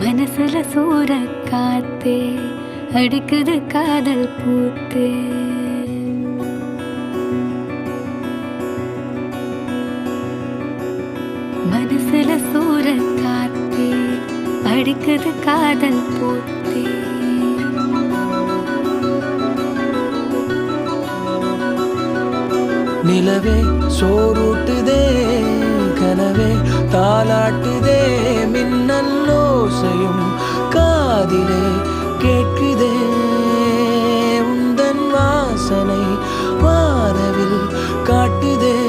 மனசுல சூற காத்தே அடிக்குது காதல் பூத்தே மனசுல சூற காத்தே அடிக்குது காதல் போத்தே. நிலவே சோரூட்டுதே கனவே தாளாட்டுதே மின்னல் ஓசையும் காதிலே கேட்குதே. உந்தன் வாசனை வானவில் காட்டுதே.